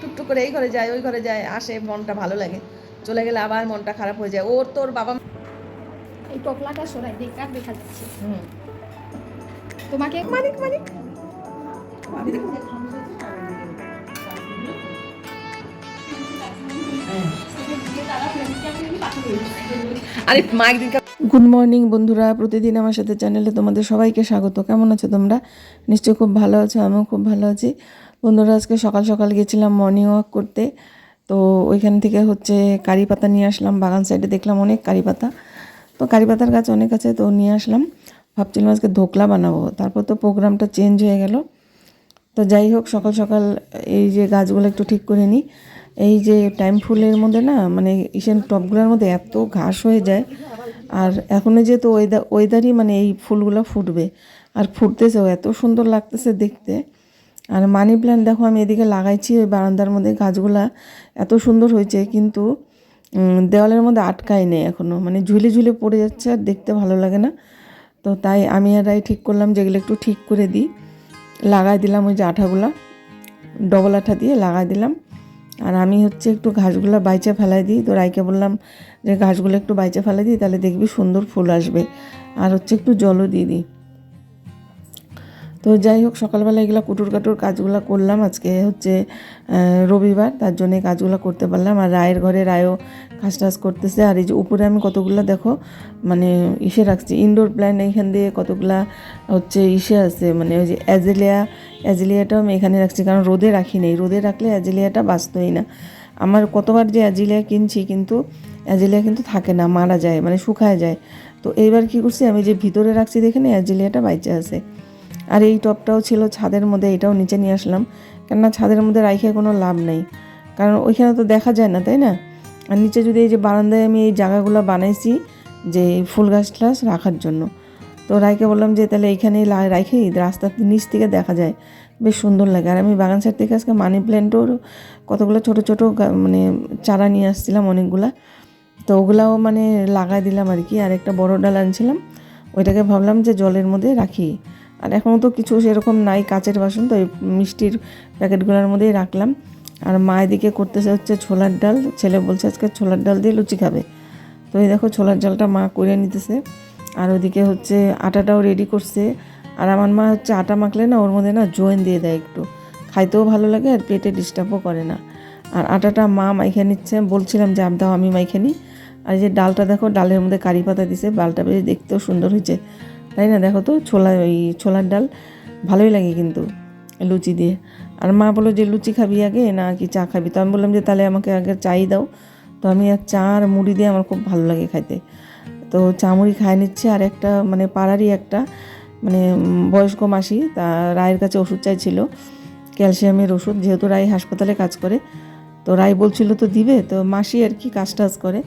টুকটুক করে এই ঘরে যায় ওই ঘরে যায় আসে মনটা ভালো লাগে। চলে গেলে আবার মনটা খারাপ হয়ে যায়। ওর তোর বাবা এই টপলাটা সরাই বেকার দেখা যাচ্ছে। তোমাকে মানিক মানিক। আরে মা একদিন গুড মর্নিং বন্ধুরা। প্রতিদিন আমার সাথে চ্যানেলে তোমাদের সবাইকে স্বাগত। কেমন আছো তোমরা? নিশ্চয়ই খুব ভালো আছো আমিও খুব ভালো আছি। বন্ধুরা আজকে সকাল সকাল গেছিলাম মর্নিং ওয়াক করতে। তো ওইখান থেকে হচ্ছে কারি পাতা নিয়ে আসলাম। বাগান সাইডে দেখলাম অনেক কারি পাতা। তো কারি পাতার গাছ অনেক আছে, তো নিয়ে আসলাম। ভাবছিলাম আজকে ধোকলা বানাবো। তারপর তো প্রোগ্রামটা চেঞ্জ হয়ে গেল। তো যাই হোক, সকাল সকাল এই যে গাছগুলো একটু ঠিক করে নিই। এই যে টাইম ফুলের মধ্যে না মানে ইসেন টপগুলোর মধ্যে এত ঘাস হয়ে যায়। আর এখনও যেহেতু ওয়েদার ওয়েদারই মানে এই ফুলগুলো ফুটবে। আর ফুটতেছেও, এত সুন্দর লাগতেছে দেখতে। আর মানি প্ল্যান্ট দেখো আমি এদিকে লাগাইছি, ওই বারান্দার মধ্যে গাছগুলা এত সুন্দর হয়েছে, কিন্তু দেওয়ালের মধ্যে আটকায় নেই এখনও মানে ঝুলে ঝুলে পড়ে যাচ্ছে আর দেখতে ভালো লাগে না। তো তাই আমি আর ঠিক করলাম যেগুলো একটু ঠিক করে দিই। লাগাই দিলাম ওই যে আঠাগুলা ডবল আঠা দিয়ে লাগাই দিলাম। আর আমি হচ্ছে একটু ঘাসগুলো বাইচে ফেলাই দিই। তো রাইকে বললাম যে, ঘাসগুলো একটু বাইচে ফেলাই দিই, তাহলে দেখবি সুন্দর ফুল আসবে। আর হচ্ছে একটু জলও দিয়ে দিই। তো যাই হোক, সকালবেলা এগুলো কুটুর কাটুর কাজগুলো করলাম। আজকে হচ্ছে রবিবার, তার জন্য এই কাজগুলো করতে পারলাম। আর রায়ের ঘরে রায়ও কাজ টাজ করতেছে। আর এই যে উপরে আমি কতগুলো দেখো মানে ইসে রাখছি ইনডোর প্ল্যান্ট এইখান দিয়ে কতগুলা হচ্ছে ইসে আছে। মানে ওই যে অ্যাজেলিয়া, অ্যাজেলিয়াটাও আমি এখানে রাখছি, কারণ রোদে রাখি নেই। রোদে রাখলে অ্যাজেলিয়াটা বাঁচতই না। আমার কতবার যে অ্যাজেলিয়া কিনছি কিন্তু, অ্যাজেলিয়া কিন্তু থাকে না, মারা যায় মানে শুকায় যায়। তো এইবার কি করছি, আমি যে ভিতরে রাখছি দেখে না, অ্যাজেলিয়াটা বাইচে আছে। আর এই টপটাও ছিল ছাদের মধ্যে, এটাও নিচে নিয়ে আসলাম। কেননা ছাদের মধ্যে রাইখে কোনো লাভ নেই। কারণ ওইখানে তো দেখা যায় না, তাই না? আর নিচে যদি এই যে বারান্দায় আমি এই জায়গাগুলো বানাইছি, যে ফুল গাছ টাছ রাখার জন্য। তো রাইকে বললাম যে, তাহলে এইখানেই রাইখেই রাস্তার নিচ থেকে দেখা যায়। বেশ সুন্দর লাগে। আর আমি বাগান সাইড থেকে আজকে মানি প্ল্যান্টও কতগুলো ছোট ছোট মানে চারা নিয়ে আসছিলাম অনেকগুলা। তো ওগুলাও মানে লাগাই দিলাম আর কি। আর একটা বড় ডাল আনছিলাম। ওইটাকে ভাবলাম যে জলের মধ্যে রাখি। আর এখনও তো কিছু সেরকম নাই কাচের বাসন তো এই মিষ্টির প্যাকেটগুলোর মধ্যেই রাখলাম। আর মা এদিকে করতেছে হচ্ছে ছোলার ডাল, ছেলে বলছে আজকে ছোলার ডাল দিয়ে লুচি খাবে। তো এই দেখো ছোলার ডালটা মা করে নিতেছে। আর ওদিকে হচ্ছে আটাটাও রেডি করছে। আর আমার মা হচ্ছে আটা মাখলে না ওর মধ্যে না জয়েন দিয়ে দেয় একটু। খাইতেও ভালো লাগে আর পেটে ডিস্টার্বও করে না। আর আটাটা মা মাইখে নিচ্ছে বলছিলাম যে দাও, আমি মাইখে নিই আর যে ডালটা দেখো, ডালের মধ্যে কারি পাতা দিছে, ডালটা বেশ দেখতেও সুন্দর হয়েছে। তাই না? দেখো তো, ছোলা, ওই ছোলার ডাল ভালোই লাগে কিন্তু লুচি দিয়ে। আর মা বলো যে, লুচি খাবি আগে না কি চা খাবি? তো আমি বললাম যে, তাহলে আমাকে আগে চাই দাও। তো আমি আর চা আর মুড়ি দিয়ে আমার খুব ভালো লাগে খাইতে। তো চা মুড়ি খাই নিচ্ছে আর একটা মানে পাড়ারই একটা মানে বয়স্ক মাসি তা রায়ের কাছে ওষুধ চাইছিল, ক্যালসিয়ামের ওষুধ, যেহেতু রায় হাসপাতালে কাজ করে। তো রায় বলছিল, তো দিবে? তো মাসি আর কি কাজ টাজ করে।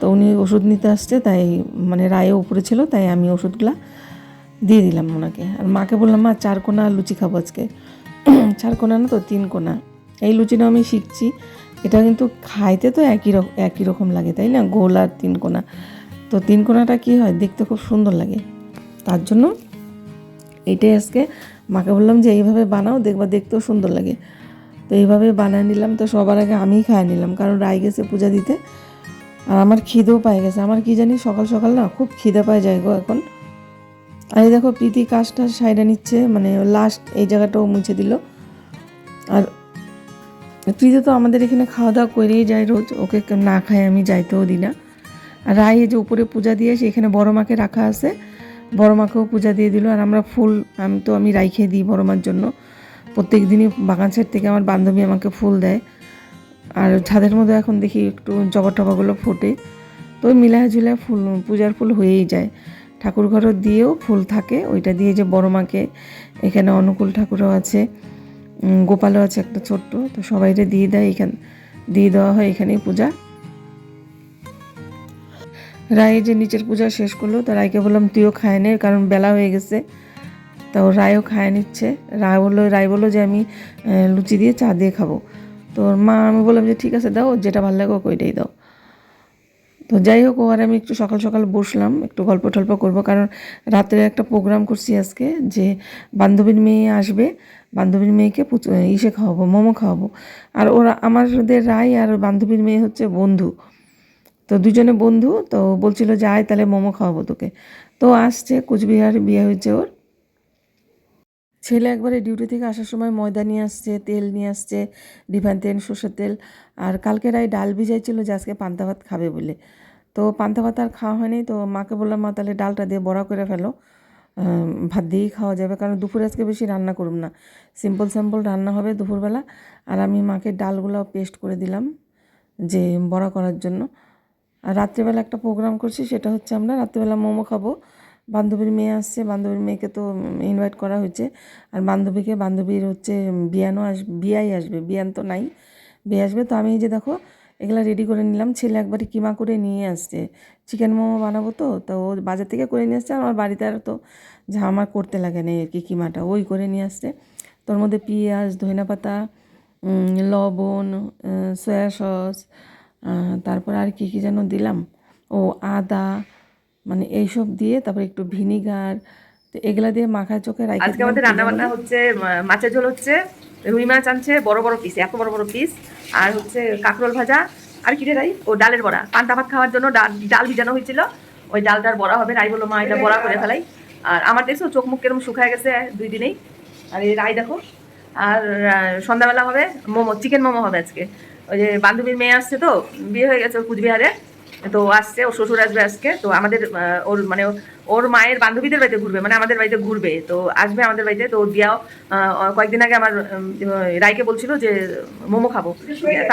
তো উনি ওষুধ নিতে আসছে, তাই মানে রায়ে উপরে ছিল, তাই আমি ওষুধগুলা দিয়ে দিলাম ওনাকে। আর মাকে বললাম, মা, চার কোনা লুচি খাব আজকে। চার কোনা না তো, তিন কোনা। এই লুচিটা আমি শিখছি। এটা কিন্তু খাইতে তো একই রকম একই রকম লাগে, তাই না? গোল আর তিন কোনা। তো তিন কোনাটা কী হয়? দেখতে খুব সুন্দর লাগে। তার জন্য এটাই আজকে। মাকে বললাম যে, এইভাবে বানাও, দেখবা দেখতেও সুন্দর লাগে। তো এইভাবে বানায় নিলাম। তো সবার আগে আমিই খায় নিলাম, কারণ রায় গেছে পূজা দিতে। আর আমার খিদেও পাই গেছে। আমার কি জানি সকাল সকাল না, খুব খিদে পায় যায় গো এখন। আর এই দেখো প্রীতি কাজটা সাইডে নিচ্ছে মানে লাস্ট এই জায়গাটাও মুছে দিল। আর প্রীতি তো আমাদের এখানে খাওয়া দাওয়া করেই যায় রোজ, ওকে না খায় আমি যাইতেও দিই না। আর রায় যে উপরে পূজা দিয়ে আসে এখানে বড় মাকে রাখা আছে, বড় মাকেও পূজা দিয়ে দিল। আর আমরা ফুল, আমি তো আমি রাই খেয়ে দিই বড় মার জন্য। প্রত্যেক দিনই বাগান সাইড থেকে আমার বান্ধবী আমাকে ফুল দেয়। আর ছাদের মধ্যে এখন দেখি একটু জবা টবাগুলো ফোটে। তো মিলায় ঝুলায় ফুল, পূজার ফুল হয়েই যায়। ঠাকুর ঘরও দিয়েও ফুল থাকে। ওইটা দিয়ে যে বড় মাকে এখানে অনুকূল ঠাকুরও আছে গোপালও আছে একটা ছোট্ট। তো সবাইরে দিয়ে দেয়, এখান, দিয়ে দেওয়া হয় এখানেই পূজা। রায় যে নিচের পূজা শেষ করল, তা রায়কে বললাম, তুইও খায় নে, কারণ বেলা হয়ে গেছে। তো রায়ও খায় নিচ্ছে। রায় বলল রায় বলল যে, আমি লুচি দিয়ে চা দিয়ে খাব। তো ওর মা, আমি বললাম যে, ঠিক আছে, দাও, যেটা ভালো লাগে ওইটাই দাও। তো যাই হোক ও আর আমি একটু সকাল সকাল বসলাম, একটু গল্প টল্প করব। কারণ রাত্রে একটা প্রোগ্রাম করছি আজকে যে বান্ধবীর মেয়ে আসবে, বান্ধবীর মেয়েকে ইসে খাওয়াবো, মোমো খাওয়াবো। আর ওরা, আমাদের রায় আর বান্ধবীর মেয়ে হচ্ছে বন্ধু। তো দুজনে বন্ধু, তো বলছিল যে আয় তাহলে মোমো খাওয়াবো তোকে। তো আসছে, কুচবিহার বিয়ে হয়েছে ওর। ছেলে একবারে ডিউটি থেকে আসার সময় ময়দা নিয়ে আসছে, তেল নিয়ে আসছে রিফাইন তেল, সর্ষের তেল। আর কালকে রায় ডাল ভিজাইছিল যে আজকে পান্তা ভাত খাবে বলে। তো পান্তা ভাত আর খাওয়া হয়নি, তো মাকে বললাম, মা, তাহলে ডালটা দিয়ে বড়া করে ফেলো। ভাত দিয়েই খাওয়া যাবে। কারণ দুপুরে আজকে বেশি রান্না করুম না। সিম্পল সিম্পল রান্না হবে দুপুরবেলা। আর আমি মাকে ডালগুলো পেস্ট করে দিলাম যে বড়া করার জন্য। আর রাত্রেবেলা একটা প্রোগ্রাম করছি, সেটা হচ্ছে আমরা রাত্রেবেলা মোমো খাব। বান্ধবীর মেয়ে আসছে, বান্ধবীর মেয়েকে তো ইনভাইট করা হয়েছে। আর বান্ধবীকে, বান্ধবীর হচ্ছে বিয়ানও আস, বিয়াই আসবে, বিয়ান তো নাই, বিয়ে আসবে। তো আমি এই যে দেখো, এগুলো রেডি করে নিলাম। ছেলে একবারে কিমা করে নিয়ে আসছে। চিকেন মোমো বানাবো তো তো ও বাজার থেকে করে নিয়ে আসছে। আমার বাড়িতে আর তো যা আমার করতে লাগে না আর কি কিমাটা, ওই করে নিয়ে আসছে। তোর মধ্যে পেঁয়াজ ধনিয়া পাতা লবণ সয়া সস তারপর আর কি কি যেন দিলাম। ও আদা মানে এইসব দিয়ে তারপরে একটু ভিনিগার এগুলা দিয়ে মাখা চোখে রাখি আজকে আমাদের রান্না বান্না হচ্ছে মাছের ঝোল হচ্ছে রুই মাছ আনছে বড় বড় পিস এত বড় বড় পিস আর হচ্ছে কাঁকরোল ভাজা আর কি রে রাই? ও ডালের বড়া পান্তা ভাত খাওয়ার জন্য ডাল ভিজানো হয়েছিল ওই ডালটার বড়া হবে রাই বলল মা এটা বড়া করে ফেলাই আর আমার দেখছ চোখ মুখ কেরম শুকায় গেছে দুই দিনেই আর এই রাই দেখো আর সন্ধ্যাবেলা হবে মোমো চিকেন মোমো হবে আজকে ওই যে বান্ধবীর মেয়ে আসছে তো বিয়ে হয়ে গেছে কুচবিহারে তো আসছে ওর শ্বশুর আসবে আজকে, তো আমাদের ওর মানে ওর মায়ের বান্ধবীদের বাড়িতে ঘুরবে মানে আমাদের বাড়িতে ঘুরবে, তো আসবে আমাদের বাড়িতে, তো দিয়াও কয়েকদিন আগে আমার রাইকে বলছিল যে, মোমো খাব।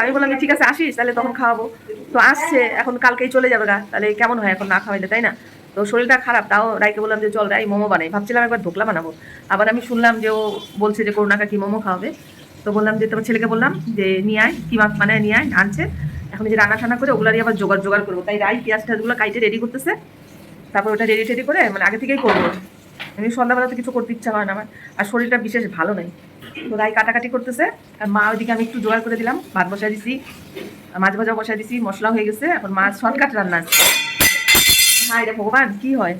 আমি বললাম ঠিক আছে, আসিস, তাহলে তখন খাওয়াবো। তো আসছে, এখন কালকেই চলে যাবে গা, তাহলে কেমন হয় এখন না খাওয়াইলে, তাই না? তো শরীরটা খারাপ, তাও রাইকে বললাম যে, চল রাই, মোমো বানাই। ভাবছিলাম একবার ধোকলা বানাবো। আবার আমি শুনলাম যে, ও বলছে যে করোনা কি মোমো খাওয়াবে? তো বললাম যে, তোমার ছেলেকে বললাম যে, নিয়ে আয়, কি মাছ বানায় নিয়ে আয়, আনছে। এখন যে রান্না টান্না করে ওগুলারই আবার জোগাড় জোগাড় করব। তাই রাই, পেঁয়াজ টেয়াজগুলো কাইটে রেডি করতেছে। তারপর ওটা রেডি টেডি করে মানে আগে থেকেই করব। আমি সন্ধ্যাবেলা তো কিছু করতে ইচ্ছা হয় না আমার। আর শরীরটা বিশেষ ভালো নেই। তো রাই কাটাকাটি করতেছে। আর মা ওইদিকে আমি একটু জোগাড় করে দিলাম। ভাত বসাই দিছি, মাছ ভাজা বসাই দিছি, মশলা হয়ে গেছে। এখন মাছ শর্টকাট রান্না আছে। হায় রে ভগবান, কি হয়?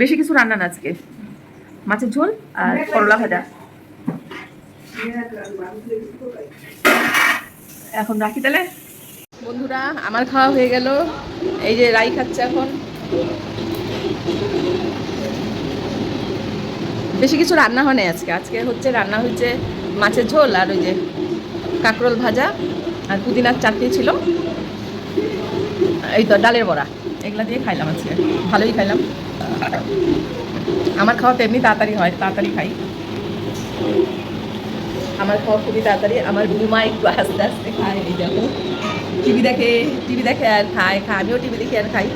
বেশি কিছু রান্না না আজকে। মাছের ঝোল আর করলা ভাজা। এখন রাখি তাহলে? বন্ধুরা, আমার খাওয়া হয়ে গেল। এই যে রাই খাচ্ছে এখন। বেশি কিছু রান্না হয় আজকে। আজকে হচ্ছে রান্না হচ্ছে মাছের ঝোল আর ওই যে কাঁকরোল ভাজা আর পুদিনার চাটনি ছিল। এই তো ডালের বড়া। এগুলা দিয়ে খাইলাম আজকে। ভালোই খাইলাম। আমার খাওয়া তো এমনি তাড়াতাড়ি হয়, তাড়াতাড়ি খাই। আমার খাওয়া খুবই তাড়াতাড়ি। আমার রুমা একটু আস্তে আস্তে খায়, এই দেখো। টিভি দেখে টিভি দেখে আর খায় খায়। আমিও টিভি দেখি আর খাই।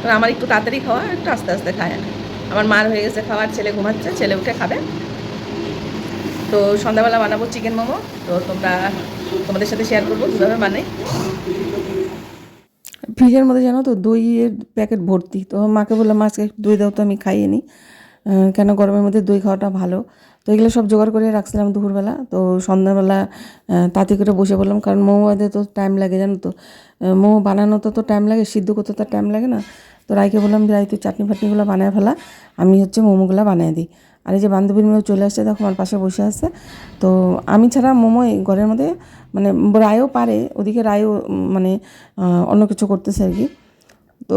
কারণ আমার একটু তাড়াতাড়ি খাওয়া একটু আস্তে আস্তে খায়। আমার মার হয়ে গেছে খাওয়ার ছেলে ঘুমাচ্ছে, ছেলে উঠে খাবে। তো সন্ধ্যাবেলা বানাবো চিকেন মোমো। তো তোমরা তোমাদের সাথে শেয়ার করব, কীভাবে বানাই। ফ্রিজের মধ্যে জানো তো, দইয়ের প্যাকেট ভর্তি। তো মাকে বললাম, আজকে দই দাও তো, আমি খাইয়ে নিই। কেন? গরমের মধ্যে দই খাওয়াটা ভালো। তো এগুলো সব জোগাড় করে রাখছিলাম দুপুরবেলা। তো সন্ধ্যাবেলা তাড়াতাড়ি করে বসে বললাম কারণ মোমো বাদে তো টাইম লাগে, জানো তো। মোমো বানানোতে তো টাইম লাগে, সিদ্ধ করতে তো টাইম লাগে না। তো রাইকে বললাম যে রাই তুই চাটনি ফাটনিগুলো বানায় ফেলা। আমি হচ্ছে মোমোগুলো বানিয়ে দিই। আর এই যে বান্ধবীর মেয়েও চলে আসছে, দেখো, আমার পাশে বসে আছে। তো আমি ছাড়া মোমো ঘরের মধ্যে মানে রায়ও পারে, ওদিকে রায়ও মানে অন্য কিছু করতেছে আর কি। তো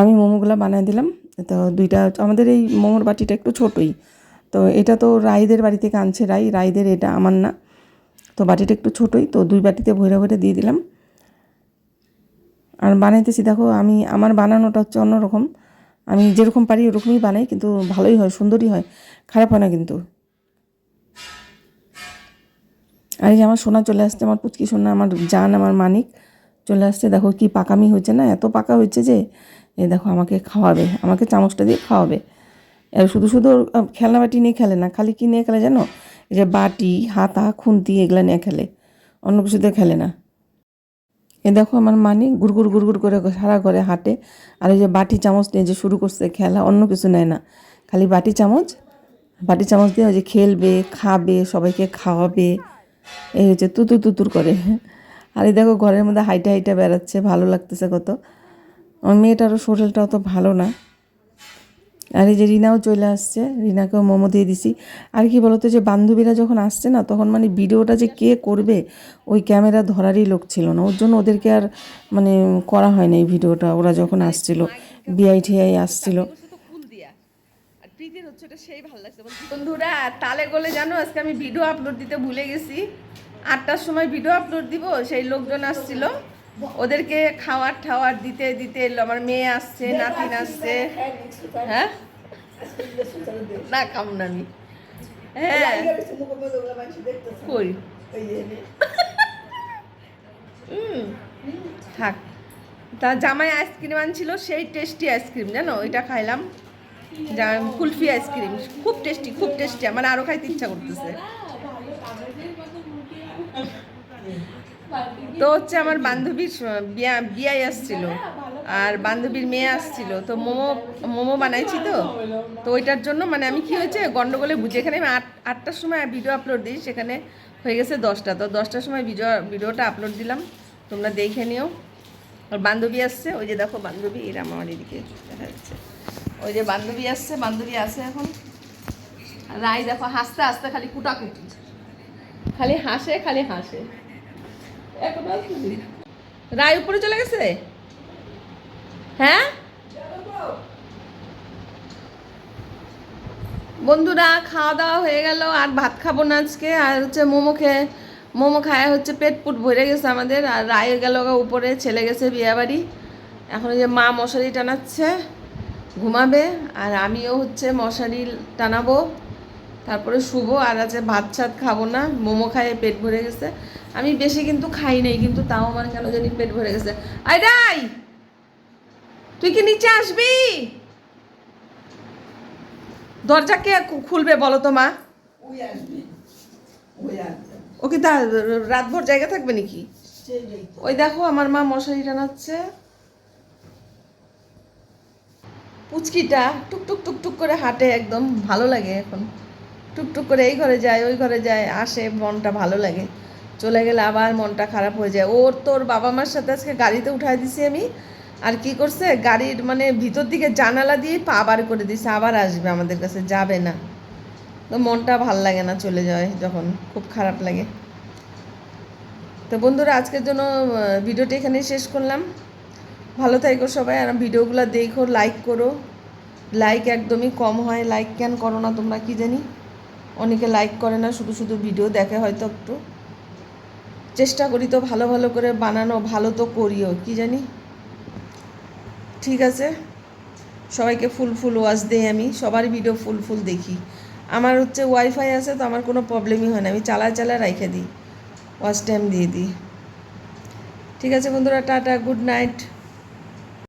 আমি মোমোগুলো বানিয়ে দিলাম। তো দুইটা, আমাদের এই মোমোর বাটিটা একটু ছোটোই। তো এটা তো রাইদের বাড়ি থেকে আনছে রাই, রাইদের এটা আমার না। তো বাটিটা একটু ছোটোই, তো দুই বাটিতে ভরে ভরে দিয়ে দিলাম। আর বানাইতেছি, দেখো, আমি, আমার বানানোটা হচ্ছে অন্যরকম। আমি যেরকম পারি ওরকমই বানাই, কিন্তু ভালোই হয়, সুন্দরই হয়। খারাপ হয় না কিন্তু। আর এই যে আমার সোনা চলে আসছে, আমার পুচকি সোনা, আমার জান, আমার মানিক চলে আসছে। দেখো কি পাকামি হয়েছে না, এত পাকা হয়েছে যে এই দেখো আমাকে খাওয়াবে, আমাকে চামচটা দিয়ে খাওয়াবে। শুধু শুধু খেলনা বাটি নিয়ে খেলে না, খালি কি নিয়ে খেলে জানো? এই যে বাটি, হাতা, খুন্তি এগুলো নিয়ে খেলে, অন্য কিছু দিয়ে খেলে না। এ দেখো আমার মানি গুড়গুড় গুড়গুড় করে সারা ঘরে হাঁটে, আর এই যে বাটি চামচ নিয়ে যে শুরু করছে খেলা, অন্য কিছু নেয় না। খালি বাটি চামচ বাটি চামচ দিয়ে ওই যে খেলবে, খাবে, সবাইকে খাওয়াবে, এই হচ্ছে তুতুর তুতুর করে। আর এই দেখো ঘরের মধ্যে হাইটা হাইটা বেড়াচ্ছে, ভালো লাগতেছে কত। আমার মেয়েটারও শরীরটা অত ভালো না। আর এই যে রিনাও চলে আসছে, রিনাকেও মোমো দিয়ে দিছি। আর কি বলতো যে বান্ধবীরা যখন আসছে না, তখন মানে ভিডিওটা যে কে করবে, ওই ক্যামেরা ধরারই লোক ছিল না। ওর জন্য ওদেরকে আর মানে করা হয় না এই ভিডিওটা, ওরা যখন আসছিল বিআই টিআই আসছিল। বন্ধুরা, তালে গলে জানো, আজকে আমি ভিডিও আপলোড দিতে ভুলে গেছি। আটটার সময় ভিডিও আপলোড দিব, সেই লোকজন আসছিল। ওদেরকে খাওয়ার ঠাওয়ার দিতে দিতে এলো আমার মেয়ে আসছে নাতিন আসছে হ্যাঁ? না আমি। হ্যাঁ। কই? থাক। তা জামাই আইসক্রিম আনছিল সেই টেস্টি আইসক্রিম জানো? ওইটা খাইলাম। Kulfi ice cream. খুব টেস্টি খুব টেস্টি। আমার আরও খাইতে ইচ্ছা করতেছে। তো হচ্ছে আমার বান্ধবীর বিয়া, বিয়াই আসছিল। আর বান্ধবীর মেয়ে আসছিল। তো মোমো মোমো বানাইছি তো। তো ওইটার জন্য মানে আমি কি হয়েছে, গন্ডগোলে বুঝি এখানে আমি আট, আটটার সময় ভিডিও আপলোড দিই, সেখানে হয়ে গেছে দশটা। তো দশটার সময় ভিডিও ভিডিওটা আপলোড দিলাম। তোমরা দেখে নিও। আর বান্ধবী আসছে। ওই যে দেখো বান্ধবী এরাম আমার এদিকে দেখা যাচ্ছে। ওই যে বান্ধবী আসছে, বান্ধবী আসে এখন। রাই দেখো হাসতে হাসতে খালি কুটাকুটি। খালি হাসে খালি হাসে। রায় উপরে চলে গেছে? হ্যাঁ? বন্ধুরা খাওয়া দাওয়া হয়ে গেল, আর ভাত খাব না আজকে। আর হচ্ছে মোমো খেয়ে, মোমো খায় হচ্ছে পেট পুট ভরে গেছে আমাদের। আর রায় গেল উপরে, ছেলে গেছে বিয়েবাড়ি। এখন যে মা মশারি টানাচ্ছে, ঘুমাবে। আর আমিও হচ্ছে মশারি টানাবো। তারপরে শুভ আর আছে ভাত ছাত খাব না মোমো খায় পেট ভরে গেছে। আমি বেশি কিন্তু খাই নাই কিন্তু তাও আমার কেন জানি পেট ভরে গেছে। আই রাই তুই কি নিচে আসবি? দরজা কে খুলবে বলো তো মা? ও কি তার রাতভর জায়গা থাকবে নাকি? ওই দেখো আমার মা মশারি টানাচ্ছে। পুচকিটা টুকটুক টুকটুক করে হাঁটে একদম ভালো লাগে এখন। টুকটুক করে এই ঘরে যায়, ওই ঘরে যায়, আসে, মনটা ভালো লাগে। চলে গেলে আবার মনটা খারাপ হয়ে যায়। ওর তোর বাবা মার সাথে আজকে গাড়িতে উঠাই দিছি আমি। আর কি করছে? গাড়ির মানে ভিতর দিকে জানালা দিয়ে পা বার করে দিছে। আবার আসবে আমাদের কাছে, যাবে না। তো মনটা ভালো লাগে না চলে যায় যখন, খুব খারাপ লাগে। তো বন্ধুরা, আজকের জন্য ভিডিওটি এখানেই শেষ করলাম। ভালো থাকো সবাই, আর ভিডিওগুলো দেখো লাইক করো। লাইক একদমই কম হয়। লাইক কেন করো না তোমরা, কি জানি? অনেকে লাইক করে না, শুধু শুধু ভিডিও দেখে হয়তো একটু। চেষ্টা করি তো ভালো ভালো করে বানানো, ভালো তো করিও, কি জানি? ঠিক আছে? সবাইকে ফুল ফুল ওয়াচ দিই আমি সবার ভিডিও ফুল ফুল দেখি। আমার হচ্ছে ওয়াইফাই আছে তো আমার কোনো প্রবলেমই হয় না, আমি চালায় চালায় রেখে দিই ওয়াচ টাইম দিয়ে দিই। ঠিক আছে বন্ধুরা, টাটা গুড নাইট